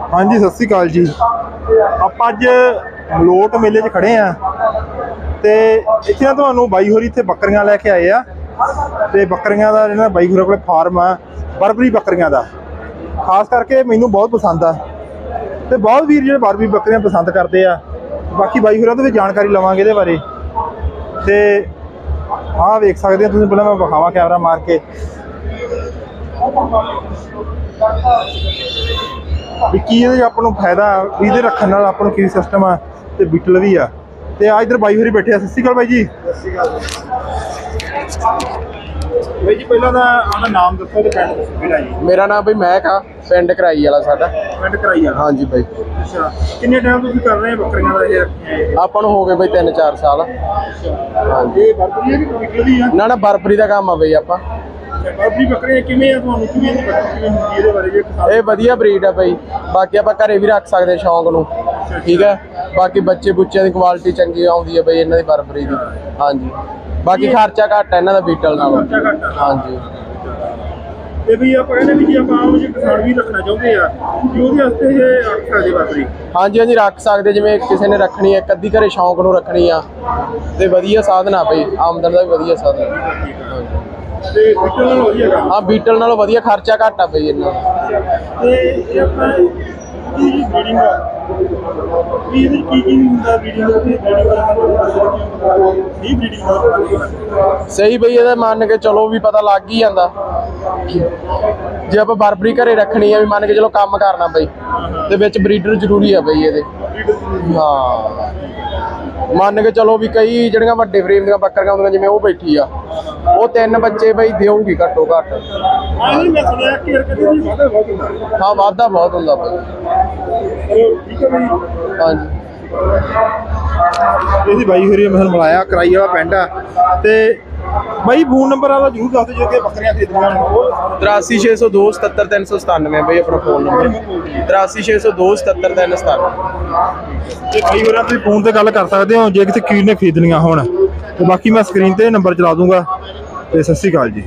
ਹਾਂਜੀ, ਸਤਿ ਸ੍ਰੀ ਅਕਾਲ ਜੀ। ਆਪਾਂ ਅੱਜ ਮਲੋਟ ਮੇਲੇ 'ਚ ਖੜੇ ਆ ਤੇ ਇੱਥੇ ਨਾ ਤੁਹਾਨੂੰ ਬਾਈ ਹੋਰੀ ਇੱਥੇ ਬੱਕਰੀਆਂ ਲੈ ਕੇ ਆਏ ਆ ਤੇ ਬੱਕਰੀਆਂ ਦਾ ਜਿਹੜਾ ਬਾਈ ਹੋਰਾਂ ਕੋਲੇ ਫਾਰਮ ਆ, ਬਰਬਰੀ ਬੱਕਰੀਆਂ ਦਾ। ਖਾਸ ਕਰਕੇ ਮੈਨੂੰ ਬਹੁਤ ਪਸੰਦ ਆ ਤੇ ਬਹੁਤ ਵੀਰ ਜਿਹੜੇ ਬਰਬਰੀ ਬੱਕਰੀਆਂ ਪਸੰਦ ਕਰਦੇ ਆ, ਬਾਕੀ ਬਾਈ ਹੋਰਾਂ ਤੋਂ ਵੀ ਜਾਣਕਾਰੀ ਲਵਾਂਗੇ ਇਹਦੇ ਬਾਰੇ। ਤੇ ਆਹ ਵੇਖ ਸਕਦੇ ਆ ਤੁਸੀਂ, ਪਹਿਲਾਂ ਮੈਂ ਵਿਖਾਵਾਂ ਕੈਮਰਾ ਮਾਰ ਕੇ। ਵੀ ਕੀ ਇਹਦੇ ਆਪਾਂ ਨੂੰ ਫਾਇਦਾ ਇਹਦੇ ਰੱਖਣ ਨਾਲ ਆਪਾਂ ਨੂੰ ਕੀ ਸਿਸਟਮ ਆ ਤੇ ਬਿਟਲ ਵੀ ਆ। ਤੇ ਆ ਇਧਰ ਬਾਈ ਹੋਰੀ ਬੈਠੇ ਆ ਸਤਿ ਸ਼੍ਰੀ ਅਕਾਲ ਬਾਈ ਜੀ। ਸਤਿ ਸ਼੍ਰੀ ਅਕਾਲ ਬਾਈ ਜੀ ਪਹਿਲਾਂ ਤਾਂ ਆਪਣਾ ਨਾਮ ਦੱਸੋ ਤੇ ਪਿੰਡ ਦੱਸੋ। ਕਿਹੜਾ ਜੀ ਮੇਰਾ ਨਾਮ ਬਈ ਮਹਿਕ ਆ ਪਿੰਡ ਕਰਾਈ ਵਾਲਾ ਸਾਡਾ। ਪਿੰਡ ਕਰਾਈ ਆ ਹਾਂਜੀ ਬਈ। ਅੱਛਾ ਕਿੰਨੇ ਟਾਈਮ ਤੁਸੀਂ ਕਰ ਰਹੇ ਬੱਕਰੀਆਂ ਦਾ ਇਹ? ਆਪਾਂ ਨੂੰ ਹੋ ਗਏ ਬਈ 3-4 ਸਾਲ। ਹਾਂਜੀ। ਇਹ ਬਰਬਰੀ ਹੈ ਕਿ ਬਿਟਲ ਦੀ ਆ? ਨਾ ਨਾ ਬਰਬਰੀ ਦਾ ਕੰਮ ਆ ਬਈ ਆਪਾਂ। ਤੇ ਬਰਬਰੀ ਬੱਕਰੀਆਂ ਕਿਵੇਂ ਆ ਤੁਹਾਨੂੰ? ਕਿਵੇਂ ਦੀ ਬੱਕਰੀ ਕਿਵੇਂ ਹੁੰਦੀ ਇਹਦੇ ਬਾਰੇ ਵੀ ਕਿਸਾਨ ਇਹ ਵਧੀਆ ਬਰੀਡ ਆ ਬਈ। ਬਾਕੀ ਆਪਾਂ ਘਰੇ ਵੀ ਰੱਖ ਸਕਦੇ ਸ਼ੌਂਕ ਨੂੰ। ਠੀਕ ਹੈ? ਬਾਕੀ ਬੱਚੇ ਬੁੱਚਿਆਂ ਦੀ ਕੁਆਲਿਟੀ ਚੰਗੀ ਆਉਂਦੀ ਹੈ ਬਈ ਇਹਨਾਂ ਦੀ ਬਰਬਰੀ ਦੀ। ਹਾਂਜੀ। ਬਾਕੀ ਖਰਚਾ ਘੱਟ ਹੈ ਇਹਨਾਂ ਦਾ ਬੀਟਲ ਨਾਲੋਂ। ਖਰਚਾ ਘੱਟ ਆ। ਹਾਂਜੀ। ਤੇ ਵੀ ਆਪਾਂ ਕਹਿੰਦੇ ਵੀ ਜੇ ਆਪਾਂ ਆਮ ਜੇ ਕਿਸਾਨ ਵੀ ਰੱਖਣਾ ਚਾਹੁੰਦੇ ਆ ਵੀ ਉਹਦੇ ਵਾਸਤੇ ਇਹ ਰੱਖ ਸਕਦੇ ਬੱਕਰੀ ਹਾਂਜੀ ਹਾਂਜੀ ਰੱਖ ਸਕਦੇ। ਜਿਵੇਂ ਕਿਸੇ ਨੇ ਰੱਖਣੀ ਹੈ ਇੱਕ ਅੱਧੀ ਘਰੇ ਸ਼ੌਂਕ ਨੂੰ ਰੱਖਣੀ ਆ। ਤੇ ਵਧੀਆ ਸਾਧਨ ਆ ਬਈ। ਆਮਦਨ ਦਾ ਵੀ ਵਧੀਆ ਸਾਧਨ ਆ। ਤੇ ਬਿਟਲ ਨਾਲ ਵਧੀਆ ਕੰਮ? ਹਾਂ ਬੀਟਲ ਨਾਲੋਂ ਵਧੀਆ ਖਰਚਾ ਘੱਟ ਆ ਬਈ ਇਹਨਾਂ ਦਾ। ਤੇ ਇਹ ਆਪਣਾ ਕੀ ਬਰੀਡਿੰਗ ਆ? ਵੀ ਇਹਦੇ 'ਚ ਕੀ ਕੀ ਹੁੰਦਾ ਬਰੀਡਿੰਗ ਦੇ ਵਿੱਚ ਬਰੀਡਿੰਗ ਦਾ ਨਹੀਂ ਬਰੀਡਿੰਗ ਦਾ ਸਹੀ ਬਈ ਇਹਦਾ ਮੰਨ ਕੇ ਚਲੋ ਵੀ ਪਤਾ ਲੱਗ ਹੀ ਜਾਂਦਾ। ਜੇ ਆਪਾਂ ਬਰਬਰੀ ਘਰੇ ਰੱਖਣੀ ਆ ਵੀ ਮੰਨ ਕੇ ਚਲੋ ਕੰਮ ਕਰਨਾ ਬਈ ਤੇ ਵਿੱਚ ਬਰੀਡਰ ਜ਼ਰੂਰੀ ਆ ਬਈ ਇਹਦੇ। ਹਾਂ। ਮੰਨ ਕੇ ਚਲੋ ਵੀ ਕਈ ਜਿਹੜੀਆਂ ਵੱਡੇ ਫਰੇਮ ਦੀਆਂ ਬੱਕਰੀਆਂ ਹੁੰਦੀਆਂ ਜਿਵੇਂ ਉਹ ਬੈਠੀ ਆ। ਉਹ ਤਿੰਨ ਬੱਚੇ ਬਈ ਦੇਊਗੀ ਘੱਟੋ ਘੱਟ। ਮੈਂ ਸੁਣਿਆ ਕਿ ਵਾਧਾ ਬਹੁਤ ਹੁੰਦਾ। ਹਾਂ ਵਾਧਾ ਬਹੁਤ ਹੁੰਦਾ ਬਈ। ਠੀਕ ਹੈ ਬਈ ਹਾਂਜੀ। ਇਹਦੀ ਬਾਈ ਹੋਰੀ ਮੈਂ ਮਿਲਾਇਆ ਕਰਾਈ ਵਾਲਾ ਪਿੰਡ ਆ। ਤੇ ਬਾਈ ਫੋਨ ਨੰਬਰ ਆਦਾ ਜਰੂਰ ਦੱਸ ਦਿਓ ਕਿ ਬੱਕਰੀਆਂ ਖਰੀਦਣੀਆਂ ਹੋਣ। ਉਹ 83602 77397 ਬਈ ਆਪਣਾ ਫੋਨ ਨੰਬਰ। 83602 77397 ਤੇ ਬਾਈ ਹੋਰਾਂ ਤੁਸੀਂ ਫੋਨ ਤੇ ਗੱਲ ਕਰ ਸਕਦੇ ਹੋ ਜੇ ਕਿਸੇ ਕੀਰ ਨੇ ਖਰੀਦਣੀਆਂ ਹੋਣ। ਤੇ ਬਾਕੀ ਮੈਂ ਸਕਰੀਨ ਤੇ ਨੰਬਰ ਚਲਾ ਦੂੰਗਾ ਤੇ ਸਤਿ ਸ਼੍ਰੀ ਅਕਾਲ ਜੀ।